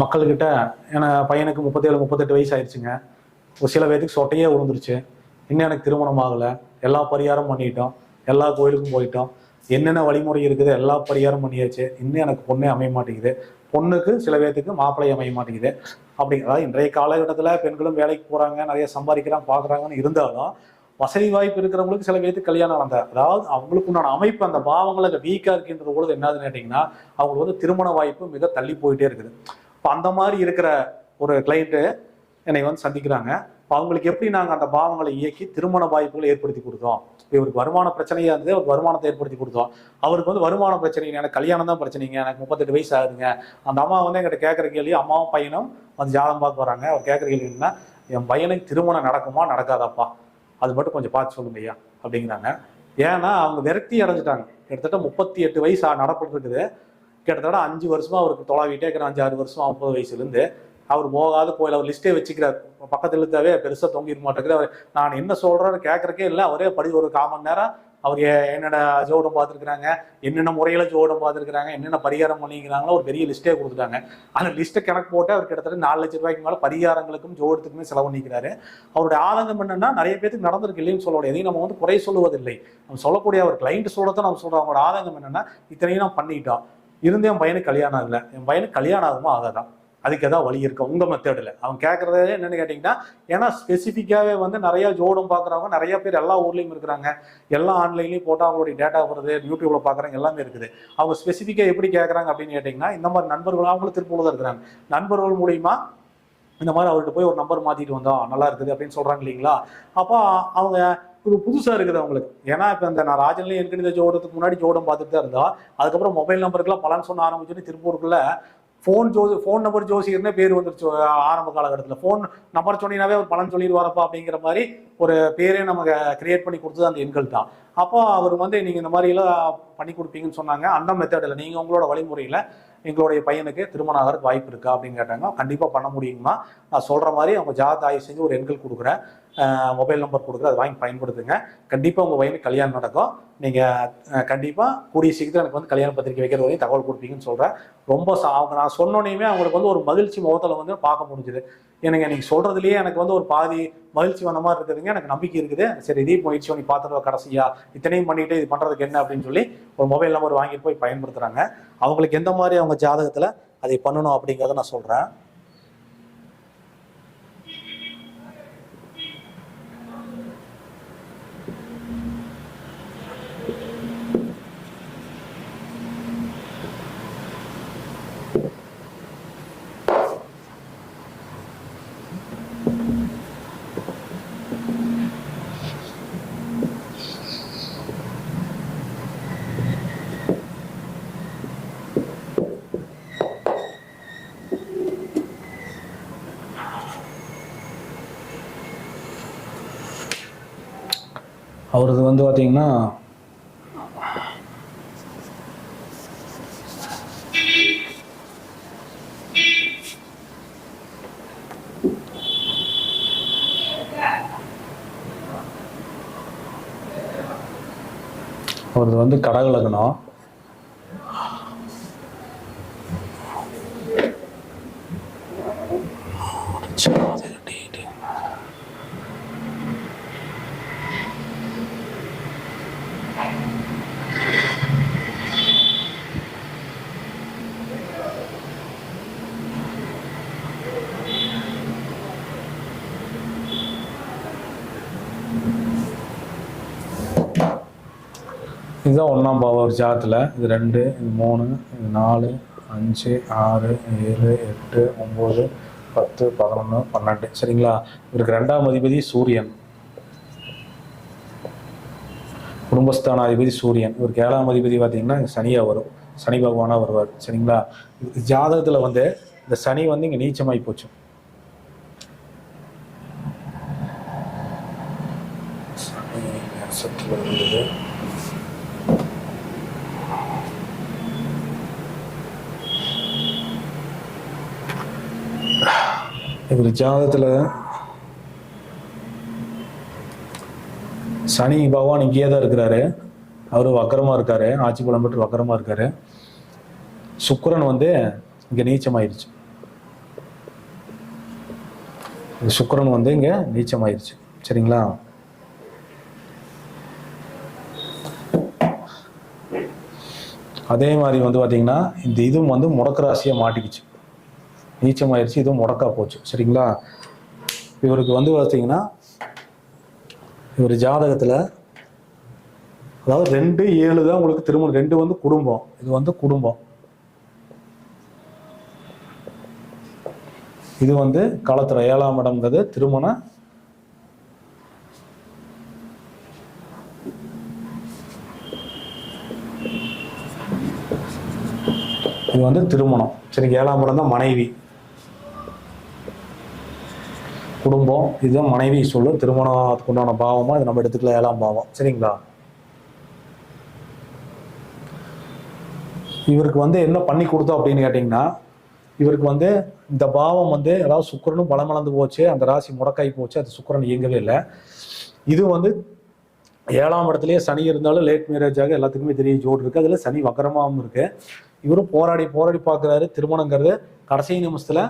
மக்கள்கிட்ட ஏன்னா பையனுக்கு முப்பத்தேழு முப்பத்தெட்டு வயசு ஆயிடுச்சுங்க. ஒரு சில பேருக்கு சொட்டையே விழுந்துருச்சு இன்னும் எனக்கு திருமணம் ஆகலை. எல்லா பரிகாரம் பண்ணிட்டோம். எல்லா கோயிலுக்கும் போயிட்டோம். என்னென்ன வழிமுறை இருக்குது எல்லா பரிகாரம் பண்ணியாச்சு. இன்னும் எனக்கு பொண்ணே அமைய மாட்டேங்குது. பொண்ணுக்கு சில பேர்த்துக்கு மாப்பிள்ளை அமைய மாட்டேங்குது. அப்படி அதாவது இன்றைய காலகட்டத்தில் பெண்களும் வேலைக்கு போகிறாங்க நிறைய சம்பாதிக்கிறாங்க பார்க்குறாங்கன்னு இருந்தாலும் வசதி வாய்ப்பு இருக்கிறவங்களுக்கு சில பேர்த்துக்கு கல்யாணம் நடந்த அதாவது அவங்களுக்கு உண்டான அமைப்பு அந்த பாவங்கள் அங்கே வீக்காக இருக்கின்ற பொழுது என்னதுன்னு கேட்டிங்கன்னா அவங்களுக்கு வந்து திருமண வாய்ப்பு மிக தள்ளி போயிட்டே இருக்குது. இப்போ அந்த மாதிரி இருக்கிற ஒரு கிளைண்ட்டு என்னை வந்து சந்திக்கிறாங்க. இப்போ அவங்களுக்கு எப்படி நாங்கள் அந்த பாவங்களை இயக்கி திருமண வாய்ப்புகளை ஏற்படுத்தி கொடுத்தோம்? இவருக்கு வருமான பிரச்சனையாக இருந்தது அவருக்கு வருமானத்தை ஏற்படுத்தி கொடுத்தோம். அவருக்கு வந்து வருமான பிரச்சனை எனக்கு கல்யாணம் தான் பிரச்சனைங்க எனக்கு முப்பத்தெட்டு வயசு ஆகுதுங்க. அந்த அம்மா வந்து எங்கிட்ட கேட்குற கேள்வி அம்மாவும் பையனும் வந்து ஜாதகம் பார்க்க வராங்க. அவர் கேட்குற கேள்வி என்ன என் பையனுக்கு திருமணம் நடக்குமா நடக்காதாப்பா? அது மட்டும் கொஞ்சம் பார்த்து சொல்லுங்க ஐயா அப்படிங்கிறாங்க. ஏன்னா அவங்க விரக்தி அடைஞ்சிட்டாங்க. கிட்டத்தட்ட முப்பத்தி எட்டு வயசு ஆ- இருக்குது. கிட்டத்தட்ட அஞ்சு வருஷமா அவருக்கு தொலைவிட்டே இருக்கிற அஞ்சு ஆறு வருஷம் ஐம்பது வயசுலேருந்து அவர் போகாத கோயில் அவர் லிஸ்ட்டே வச்சுக்கிறார். பக்கத்தில் இருந்தாவே பெருசாக தொங்கிட மாட்டேங்குது. அவர் நான் என்ன சொல்கிறேன்னு கேட்கறக்கே இல்லை. அவரே படி ஒரு கால் மணி நேரம் அவர் என்னென்ன ஜோடம் பார்த்துருக்குறாங்க என்னென்ன முறையில் ஜோடம் பார்த்துருக்குறாங்க என்னென்ன பரிகாரம் பண்ணிக்கிறாங்களோ ஒரு பெரிய லிஸ்ட்டே கொடுத்துட்டாங்க. அந்த லிஸ்ட்டை கணக்கு போட்டு அவர் கிட்டத்தட்ட நாலு லட்ச ரூபாய்க்கு மேலே பரிகாரங்களுக்கும் ஜோடத்துக்குமே செலவு பண்ணிக்கிறாரு. அவருடைய ஆதங்கம் என்னன்னா நிறைய பேருக்கு நடந்திருக்கு இல்லைன்னு சொல்ல எதையும் நம்ம வந்து குறை சொல்லுவதில்லை. நம்ம சொல்லக்கூடிய அவர் கிளைண்ட் சொல்கிறத நம்ம சொல்கிறோம் அவங்களோட ஆதங்கம் என்னன்னா இத்தனையும் நான் பண்ணிட்டோம். இருந்து என் பையனுக்கு கல்யாணம் ஆகல. என் பையனுக்கு கல்யாணம் ஆகுமா ஆகாதான். அதுக்கு ஏதாவது வழி இருக்கு? உங்க மெத்தடில் அவன் கேட்கறது என்னன்னு கேட்டிங்கன்னா ஏன்னா ஸ்பெசிஃபிக்காகவே வந்து நிறைய ஜோடம் பார்க்குறவங்க நிறைய பேர் எல்லா ஊர்லேயும் இருக்கிறாங்க. எல்லா ஆன்லைன்லையும் போட்டால் அவங்களுடைய டேட்டா வருது யூடியூப்ல பார்க்குறாங்க எல்லாமே இருக்குது. அவங்க ஸ்பெசிஃபிக்காக எப்படி கேட்குறாங்க அப்படின்னு கேட்டிங்கன்னா இந்த மாதிரி நண்பர்கள் அவங்களும் திருப்பூர்ல தான் இருக்கிறாங்க. நண்பர்கள் மூலியமா இந்த மாதிரி அவர்கிட்ட போய் ஒரு நம்பர் மாத்திட்டு வந்தோம் நல்லா இருக்குது அப்படின்னு சொல்றாங்க இல்லைங்களா? அப்போ அவங்க இது புதுசா இருக்குது அவங்களுக்கு. ஏன்னா இப்போ இந்த நான் ராஜன்லேயும் என்கிட்ட ஜோடத்துக்கு முன்னாடி ஜோடம் பார்த்துட்டு தான் இருந்தா. அதுக்கப்புறம் மொபைல் நம்பருக்குலாம் பலன் சொன்ன ஆரம்பிச்சுன்னு திருப்பூருக்குள்ள ஃபோன் ஜோசி ஃபோன் நம்பர் ஜோசியர்னே பேர் வந்துருச்சு ஆரம்ப காலகட்டத்தில். ஃபோன் நம்பர் சொன்னீங்கன்னாவே ஒரு பலன் சொல்லிடுவாரப்பா அப்படிங்கிற மாதிரி ஒரு பேரே நமக்கு கிரியேட் பண்ணி கொடுத்தது அந்த எண்கள் தான் அப்போ அவர் வந்து நீங்கள் இந்த மாதிரிலாம் பண்ணி கொடுப்பீங்கன்னு சொன்னாங்க. அந்த மெத்தடில் நீங்கள் உங்களோட வழிமுறையில் எங்களுடைய பையனுக்கு திருமணம் ஆகிறதுக்கு வாய்ப்பு இருக்கா? அப்படின்னு கேட்டாங்க. கண்டிப்பாக பண்ண முடியுமா நான் சொல்கிற மாதிரி அவங்க ஜாத ஆய்வு செஞ்சு ஒரு எண்கள் கொடுக்குறேன். மொபைல் நம்பர் கொடுக்குறது அதை வாங்கி பயன்படுத்துங்க. கண்டிப்பாக உங்கள் பையனுக்கு கல்யாணம் நடக்கும். நீங்கள் கண்டிப்பாக கூடிய சீக்கிரம் எனக்கு வந்து கல்யாண பத்திரிக்கை வைக்கிற வரையும் தகவல் கொடுப்பீங்கன்னு சொல்கிறேன் ரொம்ப சா அவங்க நான் சொன்னோனையுமே அவங்களுக்கு வந்து ஒரு மகிழ்ச்சி முகத்தில் வந்து பார்க்க முடிஞ்சுது. எனக்கு நீங்கள் சொல்கிறதுலேயே எனக்கு வந்து ஒரு பாதி மகிழ்ச்சி வந்த மாதிரி இருக்குதுங்க. எனக்கு நம்பிக்கை இருக்குது. சரி இதே முயற்சி நீ பார்த்துட்டு கடைசியா. இத்தனையும் பண்ணிட்டு இது பண்ணுறதுக்கு என்ன அப்படின்னு சொல்லி ஒரு மொபைல் நம்பர் வாங்கிட்டு போய் பயன்படுத்துகிறாங்க அவங்களுக்கு எந்த மாதிரி அவங்க ஜாதகத்தில் அதை பண்ணணும் அப்படிங்கிறத நான் சொல்கிறேன் அவரது வந்து பார்த்தீங்கன்னா அவரது வந்து கடகலக்கணும் இதுதான் ஒன்றாம் பாவம் ஒரு ஜாதத்தில் இது ரெண்டு இது மூணு இது நாலு அஞ்சு ஆறு ஏழு எட்டு ஒம்பது பத்து பதினொன்று பன்னெண்டு. சரிங்களா? இவருக்கு ரெண்டாம் அதிபதி சூரியன். குடும்பஸ்தானாதிபதி சூரியன். இவருக்கு ஏழாம் அதிபதி பார்த்தீங்கன்னா சனியாக வரும். சனி பகவானாக வருவார். சரிங்களா? ஜாதகத்தில் வந்து இந்த சனி வந்து இங்கே நீச்சமாகி போச்சு சனி நேசத்துல இருந்தது இவர் ஜாதகத்தில் சனி பகவான் இங்கேயே தான் இருக்கிறாரு. அவர் வக்கரமா இருக்காரு. ஆட்சி பலம் பெற்று வக்கரமா இருக்காரு. சுக்கரன் வந்து இங்க நீச்சமாயிருச்சு. சுக்கரன் வந்து இங்கே நீச்சமாயிருச்சு. சரிங்களா? அதே மாதிரி வந்து பார்த்தீங்கன்னா இந்த இதுவும் வந்து முடக்க மாட்டிக்கிச்சு. நீச்சம் ஆயிடுச்சு இதுவும் முடக்கா போச்சு. சரிங்களா? இவருக்கு வந்து பார்த்தீங்கன்னா இவர் ஜாதகத்தில் அதாவது ரெண்டு ஏழு தான் உங்களுக்கு திருமணம். ரெண்டு வந்து குடும்பம். இது வந்து குடும்பம். இது வந்து காலத்தில் ஏழாம் இடம்ங்கிறது திருமண இது வந்து திருமணம். சரி ஏழாம் இடம் தான் மனைவி. குடும்பம் இதுதான் மனைவி சொல்லும் திருமணத்துக்கு உண்டான பாவமா இது நம்ம எடுத்துக்கலாம் ஏழாம் பாவம். சரிங்களா? இவருக்கு வந்து என்ன பண்ணி கொடுத்தோம் அப்படின்னு கேட்டிங்கன்னா இவருக்கு வந்து இந்த பாவம் வந்து அதாவது சுக்கிரனும் பலமளந்து போச்சு அந்த ராசி முடக்காய் போச்சு அது சுக்கிரன் இயங்கவே இல்லை. இது வந்து ஏழாம் இடத்துலயே சனி இருந்தாலும் லேட் மேரேஜ் ஆக எல்லாத்துக்குமே தெரியும் ஜோடு இருக்கு. அதுல சனி வக்கரமாகவும் இருக்கு. இவரும் போராடி போராடி பார்க்குறாரு திருமணங்கிறது கடைசி நிமிஷத்துல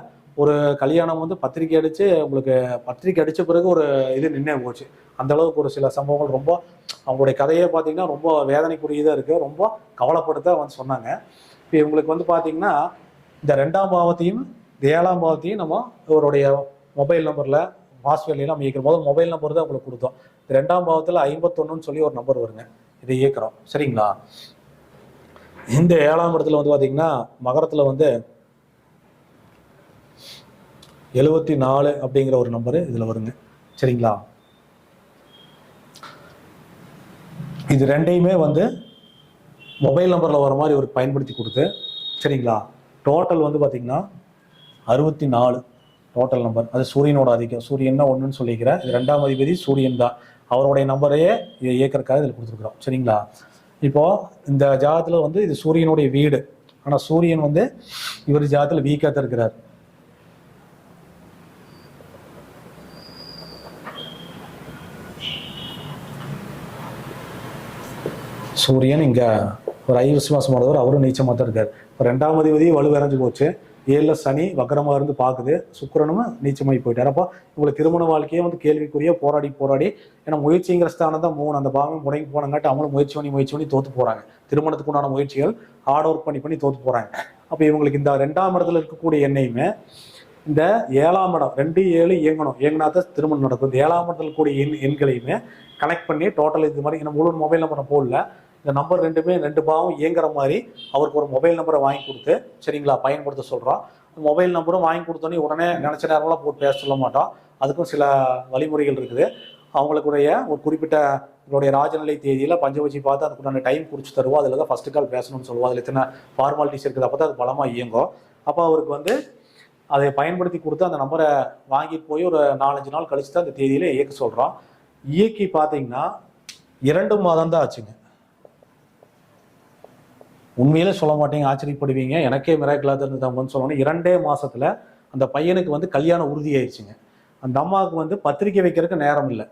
ஒரு கல்யாணம் வந்து பத்திரிக்கை அடிச்சு உங்களுக்கு பத்திரிக்கை அடிச்ச பிறகு ஒரு இது நின்று போச்சு. அந்த அளவுக்கு ஒரு சில சம்பவங்கள் ரொம்ப அவங்களுடைய கதையே பார்த்தீங்கன்னா ரொம்ப வேதனைக்குரியதாக இருக்குது ரொம்ப கவலைப்படுத்த வந்து சொன்னாங்க. இப்போ இவங்களுக்கு வந்து பார்த்தீங்கன்னா இந்த ரெண்டாம் பாவத்தையும் இந்த ஏழாம் பாவத்தையும் நம்ம இவருடைய மொபைல் நம்பரில் மாஸ்வேலையும் நம்ம இயக்கிற போது மொபைல் நம்பர் தான் உங்களுக்கு கொடுத்தோம். ரெண்டாம் பாவத்தில் ஐம்பத்தொன்னுன்னு சொல்லி ஒரு நம்பர் வருங்க. இதை இயக்குறோம். சரிங்களா? இந்த ஏழாம் இடத்துல வந்து பார்த்தீங்கன்னா மகரத்தில் வந்து எழுபத்தி நாலு அப்படிங்கிற ஒரு நம்பரு இதில் வருங்க. சரிங்களா? இது ரெண்டையுமே வந்து மொபைல் நம்பரில் வர மாதிரி இவருக்கு பயன்படுத்தி கொடுத்து சரிங்களா? டோட்டல் வந்து பார்த்திங்கன்னா அறுபத்தி நாலு டோட்டல் நம்பர் அது சூரியனோட அதிகம் சூரியன் ஒன்றுன்னு சொல்லிக்கிறேன் இது ரெண்டாம் அதிபதி சூரியன் தான். அவருடைய நம்பரையே இதை இயக்கிறக்காக இதில் கொடுத்துருக்குறோம். சரிங்களா? இப்போ இந்த ஜாதத்தில் வந்து இது சூரியனுடைய வீடு. ஆனால் சூரியன் வந்து இவர் ஜாதத்தில் வீக்காக தான் இருக்கிறார். சூரியன் இங்க ஒரு ஐ விசுவாசமானவர் அவரும் நீச்சமாக தான் இருக்கார். இப்போ ரெண்டாம் அதிபதி வலுவிறஞ்சு போச்சு. ஏழில் சனி வக்கரமா இருந்து பார்க்குது சுக்கரனும் நீச்சமாகி போயிட்டார். அப்போ உங்களுக்கு திருமண வாழ்க்கையே வந்து கேள்விக்குரிய போராடி போராடி ஏன்னா முயற்சிங்கிற ஸ்தானம் தான் மூணு அந்த பாவம் முடங்கி போனங்காட்டி அவங்களும் முயற்சி பண்ணி முயற்சி பண்ணி தோத்து போறாங்க. திருமணத்துக்கு உண்டான முயற்சிகள் ஹார்ட் ஒர்க் பண்ணி பண்ணி தோத்து போறாங்க. அப்போ இவங்களுக்கு இந்த ரெண்டாம் இடத்துல இருக்கக்கூடிய எண்ணெயுமே இந்த ஏழாம் இடம் ரெண்டு ஏழு இயங்கணும். இயங்கினா தான் திருமணம் நடக்கும். இந்த ஏழாம் இடத்துல கூடிய எண் எண்களையுமே கனெக்ட் பண்ணி டோட்டல் இது மாதிரி நம்ம முழு மொபைல் நம்ம போடல. இந்த நம்பர் ரெண்டுமே ரெண்டு பாவம் இயங்குற மாதிரி அவருக்கு ஒரு மொபைல் நம்பரை வாங்கி கொடுத்து சரிங்களா? பயன்படுத்த சொல்கிறோம் மொபைல் நம்பரும் வாங்கி கொடுத்தோன்னே உடனே நினச்ச நேரம்லாம் போட்டு பேச சொல்ல மாட்டோம் அதுக்கும் சில வழிமுறைகள் இருக்குது. அவங்களுக்குடைய ஒரு குறிப்பிட்ட உங்களுடைய ராஜநிலை தேதியில் பஞ்சவச்சி பார்த்து அதுக்குண்டான டைம் குறிச்சு தருவோம் அதில் தான் ஃபஸ்ட்டு கால் பேசணும்னு சொல்லுவோம் அதில் எத்தனை ஃபார்மாலிட்டிஸ் இருக்குது அப்போ தான் அது பலமாக இயங்கும். அப்போ அவருக்கு வந்து அதை பயன்படுத்தி கொடுத்து அந்த நம்பரை வாங்கிட்டு போய் ஒரு நாலஞ்சு நாள் கழிச்சு தான் அந்த தேதியில் இயக்க சொல்கிறோம் இயக்கி பார்த்தீங்கன்னா இரண்டு மாதம் தான் ஆச்சுங்க. உண்மையிலே சொல்ல மாட்டீங்க ஆச்சரியப்படுவீங்க. எனக்கே மிராக்கிளாக இருந்தவங்கன்னு சொல்லணும். இரண்டே மாதத்தில் அந்த பையனுக்கு வந்து கல்யாணம் உறுதி ஆயிடுச்சுங்க அந்த அம்மாவுக்கு வந்து பத்திரிக்கை வைக்கிறதுக்கு நேரம் இல்லை.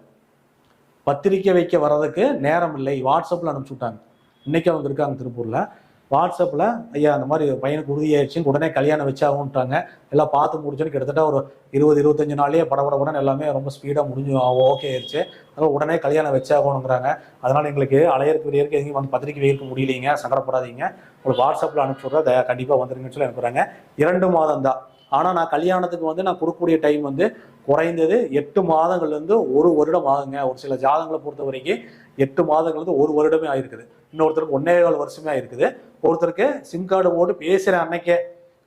பத்திரிக்கை வைக்க வர்றதுக்கு நேரம் இல்லை. வாட்ஸ்அப்பில் அனுப்பிச்சு விட்டாங்க. இன்னைக்கு அவங்க இருக்காங்க திருப்பூரில். வாட்ஸ்அப்பில் ஐயா அந்த மாதிரி பையனுக்கு உறுதியாயிடுச்சு உடனே கல்யாணம் வச்சாகுன்ட்டாங்க எல்லாம் பார்த்து முடிச்சோன்னு கிட்டத்தட்ட ஒரு இருபது இருபத்தஞ்சு படபட உடனே எல்லாமே ரொம்ப ஸ்பீடாக முடிஞ்சு ஓகே ஆயிடுச்சு. அதனால் உடனே கல்யாணம் வச்சாகணுங்கிறாங்க. அதனால் எங்களுக்கு அலையருக்கு வெளியருக்கு எங்கேயும் வந்து பத்திரிக்கை வைக்க முடியலைங்க. சங்கடப்படாதீங்க. உங்களுக்கு வாட்ஸ்அப்பில் அனுப்பிச்சு விட்றேன் கண்டிப்பாக வந்துருங்கன்னு சொல்லி அனுப்புகிறாங்க இரண்டு மாதம் தான். ஆனால் நான் கல்யாணத்துக்கு வந்து நான் கொடுக்கக்கூடிய டைம் வந்து குறைந்தது எட்டு மாதங்கள்லேருந்து ஒரு வருடம் ஆகுங்க. ஒரு சில ஜாதகங்களை பொறுத்த வரைக்கும் எட்டு மாதங்கள்லேருந்து ஒரு வருடமே ஆயிருக்குது. இன்னொருத்தருக்கு ஒன்னே கால் வருஷமே இருக்குது ஒருத்தருக்கு சிம் கார்டு போட்டு பேசுகிற அன்னைக்கே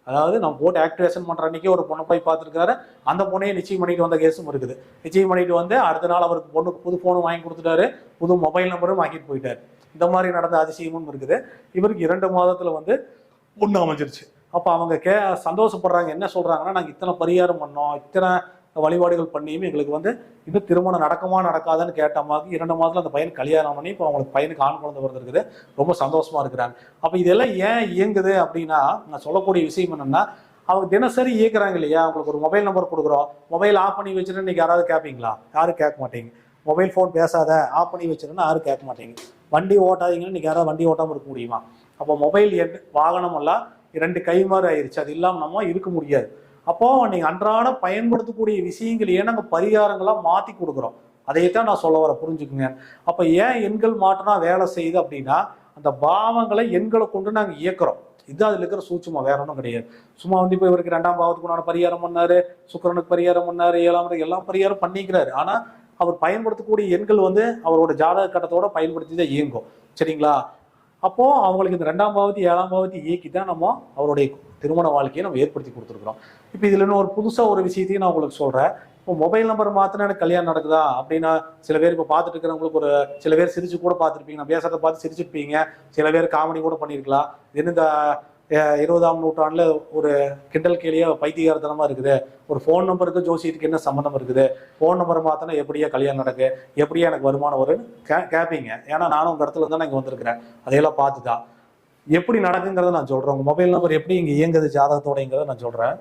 அதாவது நம்ம போட்டு ஆக்டிவேஷன் பண்ணுற அன்னைக்கே ஒரு பொண்ணை போய் பார்த்துருக்காரு அந்த பொண்ணையே நிச்சயம் பண்ணிட்டு வந்த கேஸும் இருக்குது. நிச்சயம் பண்ணிட்டு வந்து அடுத்த நாள் அவருக்கு பொண்ணுக்கு புது ஃபோனும் வாங்கி கொடுத்துட்டாரு. புது மொபைல் நம்பரும் வாங்கிட்டு போயிட்டார். இந்த மாதிரி நடந்த அதிசயமும் இருக்குது. இவருக்கு இரண்டு மாதத்தில் வந்து பொண்ணு அமைஞ்சிருச்சு. அப்போ அவங்க கே சந்தோஷப்படுறாங்க. என்ன சொல்கிறாங்கன்னா நாங்கள் இத்தனை பரிகாரம் பண்ணோம். இத்தனை வழிபாடுகள் பண்ணியும் எங்களுக்கு வந்து இன்னும் திருமணம் நடக்குமா நடக்காதான்னு கேட்ட மாதிரி இரண்டு மாதத்தில் அந்த பையன் கல்யாணம் பண்ணி இப்போ அவங்களுக்கு பையனுக்கு ஆண் குழந்தை பிறந்து இருக்குது ரொம்ப சந்தோஷமா இருக்கிறாங்க. அப்போ இதெல்லாம் ஏன் இயங்குது அப்படின்னா நான் சொல்லக்கூடிய விஷயம் என்னன்னா அவங்க தினசரி இயக்குறாங்க இல்லையா? அவங்களுக்கு ஒரு மொபைல் நம்பர் கொடுக்குறோம். மொபைல் ஆஃப் பண்ணி வச்சுட்டு இன்னைக்கு யாராவது கேட்பீங்களா யாரும் கேட்க மாட்டீங்க. மொபைல் ஃபோன் பேசாத ஆஃப் பண்ணி வச்சிருந்தா யாரும் கேட்க மாட்டீங்க. வண்டி ஓட்டாதீங்கன்னு இன்னைக்கு யாராவது வண்டி ஓட்டாமல் இருக்க முடியுமா? அப்போ மொபைல் எண் வாகனம் எல்லாம் இரண்டு கைமாறு ஆயிடுச்சு அது இல்லாமல் நம்ம இருக்க முடியாது. அப்போ நீங்க அன்றாட பயன்படுத்தக்கூடிய விஷயங்களையே நாங்க பரிகாரங்களா மாத்தி கொடுக்குறோம். அதையத்தான் நான் சொல்ல வர புரிஞ்சுக்குங்க. அப்ப ஏன் எண்கள் மாற்றினா வேலை செய்யுது அப்படின்னா அந்த பாவங்களை எண்களை கொண்டு நாங்க இயக்குறோம். இது அதுல இருக்கிற சூட்சுமா வேற ஒன்றும் கிடையாது. சும்மா வந்து இப்போ இவருக்கு ரெண்டாம் பாவத்துக்கு உண்டான பரிகாரம் பண்ணாரு சுக்கிரனுக்கு பரிகாரம் பண்ணாரு ஏழாம் எல்லாம் பரிகாரம் பண்ணிக்கிறாரு. ஆனா அவர் பயன்படுத்தக்கூடிய எண்கள் வந்து அவரோட ஜாதக கட்டத்தோட பயன்படுத்தி தான் இயங்கும். சரிங்களா? அப்போ அவங்களுக்கு இந்த ரெண்டாம் பாவத்தி ஏழாம் பாவத்தி இயக்கி தான் நம்ம அவருடைய திருமண வாழ்க்கையை நம்ம ஏற்படுத்தி கொடுத்துருக்குறோம். இப்போ இதுல இன்னும் ஒரு புதுசா ஒரு விஷயத்தையும் நான் உங்களுக்கு சொல்றேன். இப்போ மொபைல் நம்பர் மாத்தினா எனக்கு கல்யாணம் நடக்குதா? அப்படின்னா சில பேர் இப்போ பார்த்துட்டு இருக்கிறவங்களுக்கு ஒரு சில பேர் சிரிச்சு கூட பார்த்துருப்பீங்க நான் பேசுறத பார்த்து சிரிச்சிருப்பீங்க. சில பேர் காமெடி கூட பண்ணியிருக்கலாம் இது இந்த இருபதாம் நூற்றாண்டில் ஒரு கிண்டல் கேலியா பைத்தியகாரத்தனமாக இருக்குது. ஒரு ஃபோன் நம்பருக்கு ஜோசியத்துக்கு என்ன சம்மந்தம் இருக்குது? ஃபோன் நம்பரை பார்த்தோன்னா எப்படியா கல்யாணம் நடக்கு? எப்படியா எனக்கு வருமானம் வரும்னு கே கேட்பீங்க ஏன்னா நானும் உங்கள் இடத்துல தான் இங்கே வந்திருக்கிறேன். அதையெல்லாம் பார்த்து தான் எப்படி நடக்குங்கிறத நான் சொல்கிறேன் உங்கள் மொபைல் நம்பர் எப்படி இங்கே இயங்குது ஜாதகத்தோடங்கிறத நான் சொல்கிறேன்